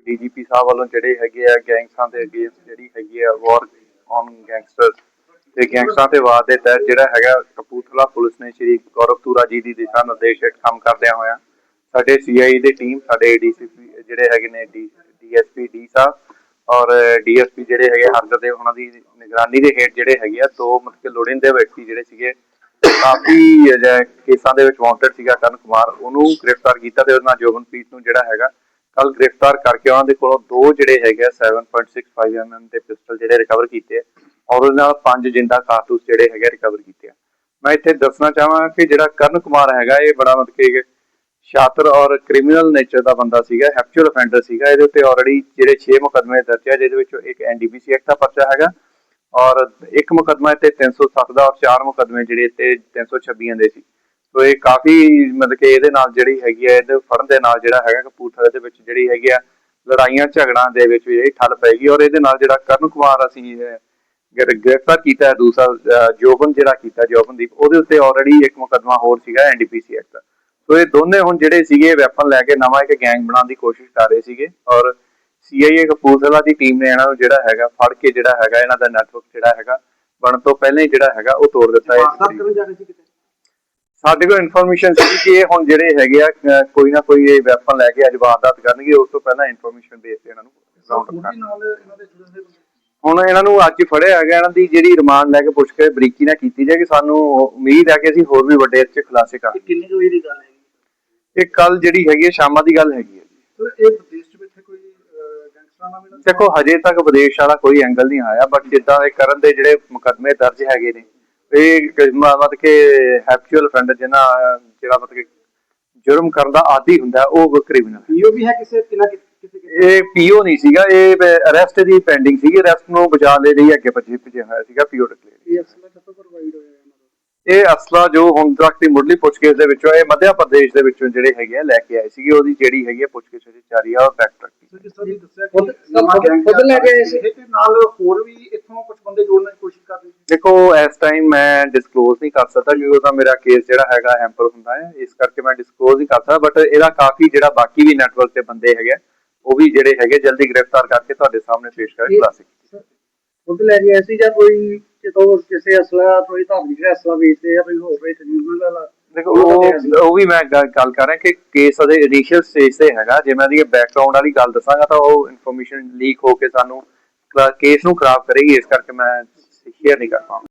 DGP ਸਾਹਿਬ ਵੱਲੋਂ ਜਿਹੜੇ ਹੈਗੇ ਆ ਗੈਂਗਸਟਰਾਂ ਦੇ ਅਗੇਂਸਟ ਜਿਹੜੀ ਹੈਗੀ ਆ ਵਾਰ ਔਨ ਗੈਂਗਸਟਰ ਤੇ ਗੈਂਗਸਟਰਾਂ ਤੇ ਵਾਰ ਦੇ ਤਹਿਤ ਜਿਹੜਾ ਹੈਗਾ ਕਪੂਰਥਲਾ ਪੁਲਿਸ ਨੇ ਸ਼੍ਰੀ ਗੌਰਵ ਜੀ ਦੀ ਦਿਸ਼ਾ ਨਿਰਦੇਸ਼ ਹੇਠ ਕੰਮ ਕਰਦਿਆਂ ਹੋਇਆ ਸਾਡੇ ਸੀਆਈ ਦੀ ਟੀਮ ਸਾਡੇ ਡੀਸੀਪੀ ਜਿਹੜੇ ਹੈਗੇ ਨੇ ਡੀਐਸਪੀ ਡੀ ਸਾਹਿਬ ਔਰ ਡੀਐਸਪੀ ਜਿਹੜੇ ਹੈਗੇ ਹਰਗਦੇਵ ਉਹਨਾਂ ਦੀ ਨਿਗਰਾਨੀ ਦੇ ਹੇਠ ਜਿਹੜੇ ਹੈਗੇ ਆ ਦੋ ਮਤਲਬ ਕਿ ਲੋੜੀਂਦੇ ਵਿਅਕਤੀ ਜਿਹੜੇ ਸੀਗੇ ਕਾਫੀ ਕੇਸਾਂ ਦੇ ਵਿੱਚ ਵਾਂਟਡ ਸੀਗਾ ਕਰਨ ਕੁਮਾਰ। ਉਹਨੂੰ ਗ੍ਰਿਫਤਾਰ ਕੀਤਾ ਤੇ ਉਹਦੇ ਜੋਬਨਪ੍ਰੀਤ ਨੂੰ ਜਿਹੜਾ ਹੈਗਾ ਕੱਲ ਗ੍ਰਿਫਤਾਰ ਕਰਕੇ ਉਹਨਾਂ ਦੇ ਕੋਲੋਂ ਦੋ ਜਿਹੜੇ ਹੈਗੇ 7.65 mm ਦੇ ਪਿਸਟਲ ਜਿਹੜੇ ਰਿਕਵਰ ਕੀਤੇ ਔਰ ਉਹਦੇ ਨਾਲ ਪੰਜ ਜਿੰਦਾ ਕਾਰਤੂਸ ਜਿਹੜੇ ਹੈਗੇ ਰਿਕਵਰ ਕੀਤੇ ਮੈਂ ਇੱਥੇ ਦੱਸਣਾ ਚਾਹਾਂ ਕਿ ਜਿਹੜਾ ਕਰਨ ਕੁਮਾਰ ਹੈਗਾ, ਇਹ ਬੜਾ ਮਤਲਬ ਕਿ ਸ਼ਾਤਰ ਔਰ ਕ੍ਰਿਮੀਨਲ ਨੇਚਰ ਦਾ ਬੰਦਾ ਸੀਗਾ ਹੈਪਚੁਅਲ ਅਫੈਂਡਰ ਸੀਗਾ। ਇਹਦੇ ਉੱਤੇ ਆਲਰੇਡੀ ਜਿਹੜੇ 6 ਮੁਕਦਮੇ ਦਰਜ ਹੈ ਜਿਹਦੇ ਵਿੱਚੋਂ ਇੱਕ ਐਨਡੀਪੀਸੀ ਐਕਟ ਦਾ ਪਰਚਾ ਹੈਗਾ ਔਰ ਇੱਕ ਮੁਕੱਦਮਾ ਤੇ 307 ਦਾ ਔਰ ਚਾਰ ਮੁਕੱਦਮੇ ਜਿਹੜੇ ਤੇ 326 ਦੇ ਸੀ। ਸੋ ਇਹ ਕਾਫੀ ਮਤਲਬ ਕਿ ਇਹਦੇ ਨਾਲ ਜਿਹੜੀ ਹੈਗੀ ਹੈ ਇਹਦੇ ਫੜਨ ਦੇ ਨਾਲ ਜਿਹੜਾ ਹੈਗਾ ਕਪੂਰਥਲੇ ਦੇ ਵਿੱਚ ਜਿਹੜੀ ਹੈਗੀ ਆ ਲੜਾਈਆਂ ਝਗੜਾਂ ਦੇ ਵਿੱਚ ਵੀ ਜਿਹੜੀ ਠੱਲ ਪੈਗੀ ਔਰ ਇਹਦੇ ਨਾਲ ਜਿਹੜਾ ਕਰਨ ਕੁਮਾਰ ਅਸੀਂ ਗ੍ਰਿਫਤਾਰ ਕੀਤਾ ਦੂਸਰਾ ਅਹ, ਜੋਬਨ ਜਿਹੜਾ ਕੀਤਾ ਜੋਬਨਦੀਪ ਉਹਦੇ ਉੱਤੇ ਆਲਰੇਡੀ ਇੱਕ ਮੁਕੱਦਮਾ ਹੋਰ ਸੀਗਾ ਐਨਡੀਪੀਸੀ ਐਕਟ ਦਾ। ਸੋ ਇਹ ਦੋਨੇ ਹੁਣ ਜਿਹੜੇ ਸੀਗੇ ਵੈਪਨ ਲੈ ਕੇ ਨਵਾਂ ਇੱਕ ਗੈਂਗ ਬਣਾਉਣ ਦੀ ਕੋਸ਼ਿਸ਼ ਕਰ ਰਹੇ ਸੀਗੇ ਔਰ ਸੀਆਈਏ ਕਪੂਰਥਲਾ ਦੀ ਟੀਮ ਨੇ ਇਹਨਾਂ ਨੂੰ ਜਿਹੜਾ ਹੈਗਾ ਫੜ ਕੇ ਜਿਹੜਾ ਹੈਗਾ ਇਹਨਾਂ ਦਾ ਨੈਟਵਰਕ ਜਿਹੜਾ ਹੈਗਾ ਬਣਨ ਤੋਂ ਪਹਿਲਾਂ ਹੀ ਜਿਹੜਾ ਹੈਗਾ ਉਹ ਤੋੜ ਦਿੱਤਾ ਹੈ ਸਾਡੇ ਕੋਲ ਇਨਫੋਰਮੇਸ਼ਨ ਸੀ ਕਿ ਇਹ ਹੁਣ ਜਿਹੜੇ ਹੈਗੇ ਆ ਕੋਈ ਨਾ ਕੋਈ ਇਹ ਵੈਪਨ ਲੈ ਕੇ ਅੱਜ ਵਾਰਦਾਤ ਕਰਨਗੇ ਉਸ ਤੋਂ ਪਹਿਲਾਂ ਇਨਫੋਰਮੇਸ਼ਨ ਬੇਸ ਤੇ ਇਹਨਾਂ ਨੂੰ ਕਰਨਾ। ਹੁਣ ਇਹਨਾਂ ਨੂੰ ਅੱਜ ਫੜਿਆ ਹੈਗਾ ਇਹਨਾਂ ਦੀ ਜਿਹੜੀ ਰਿਮਾਂਡ ਲੈ ਕੇ ਪੁੱਛ ਕੇ ਬਰੀਕੀ ਨਾਲ ਕੀਤੀ ਜਾਏਗੀ ਸਾਨੂੰ ਉਮੀਦ ਹੈ ਕਿ ਅਸੀਂ ਹੋਰ ਵੀ ਵੱਡੇ ਇੱਥੇ ਖੁਲਾਸੇ ਕਰ ਇਹ ਕਿੰਨੀ ਕੁ ਦੀ ਗੱਲ ਹੈ ਇਹ ਕੱਲ ਜਿਹੜੀ ਹੈਗੀ ਹੈ ਸ਼ਾਮਾਂ ਦੀ ਗੱਲ ਹੈਗੀ ਹੈ ਜੀ। ਦੇਖੋ ਹਜੇ ਤੱਕ ਵਿਦੇਸ਼ ਵਾਲਾ ਕੋਈ ਐਂਗਲ ਨਹੀਂ ਆਇਆ ਬਟ ਜਿੱਦਾਂ ਇਹ ਕਰਨ ਦੇ ਜਿਹੜੇ ਮੁਕੱਦਮੇ ਦਰਜ ਹੈਗੇ ਨੇ ਇਹ ਮਤਲਬ ਕਿ ਹੈਪਚੁਅਲ ਅਫੈਂਡਰ ਜਿਹਨਾਂ ਜਿਹੜਾ ਮਤਲਬ ਕਿ ਜੁਰਮ ਕਰਨ ਦਾ ਆਦੀ ਹੁੰਦਾ ਉਹ ਕ੍ਰਿਮੀਨਲ ਪੀਓ ਵੀ ਹੈ ਕਿਸੇ ਕਿਲਾ ਕਿਸੇ ਇਹ ਪੀਓ ਨਹੀਂ ਸੀਗਾ ਇਹ ਅਰੈਸਟ ਦੀ ਪੈਂਡਿੰਗ ਸੀਗੀ ਅਰੈਸਟ ਨੂੰ ਬਚਾ ਦੇ ਲਈ ਅੱਗੇ ਭੱਜੇ ਭੱਜੇ ਹੋਇਆ ਸੀਗਾ ਪੀਓ ਡਿਕਲੇਅਰ ਇਹ ਅਸਲ ਵਿੱਚ ਪ੍ਰੋਵਾਈਡ ਹੋਇਆ ਇਹ ਅਸਲਾ ਜੋ ਹੁਣ ਤੱਕ ਦੀ ਮੁੱਢਲੀ ਪੁੱਛਗਿੱਛ ਦੇ ਵਿੱਚੋਂ ਇਹ ਮੱਧ ਪ੍ਰਦੇਸ਼ ਦੇ ਵਿੱਚੋਂ ਜਿਹੜੇ ਹੈਗੇ ਆ ਲੈ ਕੇ ਆਏ ਸੀਗੇ ਉਹਦੀ ਜਿਹੜੀ ਹੈਗੀ ਆ ਪੁੱਛਗਿੱਛ ਅਜੇ ਜਾਰੀ ਆ ਉਹ ਫੈਕਟ ਜਿਸ ਤਰ੍ਹਾਂ ਤੁਸੀਂ ਦੱਸਿਆ ਗੈਂਗ ਖੁਦ ਲੈ ਕੇ ਆਏ ਸੀ। ਤੇ ਨਾਲ ਹੋਰ ਵੀ ਇੱਥੋਂ ਕੁਝ ਬੰਦੇ ਜੋੜਨ ਦੀ ਕੋਸ਼ਿਸ਼ ਕਰ ਰਹੇ ਸੀ? ਦੇਖੋ ਇਸ ਟਾਈਮ ਮੈਂ ਡਿਸਕਲੋਜ਼ ਨਹੀਂ ਕਰ ਸਕਦਾ ਕਿਉਂਕਿ ਉਹਦਾ ਮੇਰਾ ਕੇਸ ਜਿਹੜਾ ਹੈਗਾ ਹੈਂਪਰ ਹੁੰਦਾ ਹੈ। ਇਸ ਕਰਕੇ ਮੈਂ ਡਿਸਕਲੋਜ਼ ਨਹੀਂ ਕਰ ਸਕਦਾ ਬਟ ਇਹਦਾ ਕਾਫੀ ਜਿਹੜਾ ਬਾਕੀ ਵੀ ਨੈਟਵਰਕ ਤੇ ਬੰਦੇ ਹੈਗੇ ਉਹ ਵੀ ਜਿਹੜੇ ਹੈਗੇ ਜਲਦੀ ਗ੍ਰਿਫਤਾਰ ਕਰਕੇ ਤੁਹਾਡੇ ਸਾਹਮਣੇ ਪੇਸ਼ ਕਰਕੇ ਖੁਲਾਸੇ ਕੀਤੇ ਖੁਦ ਲੈ ਕੇ ਆਏ ਸੀ ਜਾਂ ਕੋਈ ਕਿਤੋਂ ਕਿਸੇ ਅਸਲਾ ਕੋਈ ਧਾਰਮਿਕ ਜਿਹੜਾ ਅਸਲਾ ਵੇਚਦੇ ਆ ਕੋਈ ਹੋਰ ਵੇਚ ਨਿਊਜ਼ਲ ਵਾਲਾ ਦੇਖੋ ਉਹ ਉਹ ਵੀ ਮੈਂ ਗੱਲ ਗੱਲ ਕਰ ਰਿਹਾ ਕਿ ਕੇਸ ਉਹਦੇ ਇਨੀਸ਼ੀਅਲ ਸਟੇਜ ਤੇ ਹੈਗਾ। ਜੇ ਮੈਂ ਇਹਦੀ ਬੈਕਗ੍ਰਾਉਂਡ ਵਾਲੀ ਗੱਲ ਦੱਸਾਂਗਾ ਤਾਂ ਉਹ ਇਨਫੋਰਮੇਸ਼ਨ ਲੀਕ ਹੋ ਕੇ ਸਾਨੂੰ ਕੇਸ ਨੂੰ ਖਰਾਬ ਕਰੇਗੀ। ਇਸ ਕਰਕੇ ਮੈਂ ਸ਼ੇਅਰ ਨਹੀਂ ਕਰ ਪਾਉਂਗਾ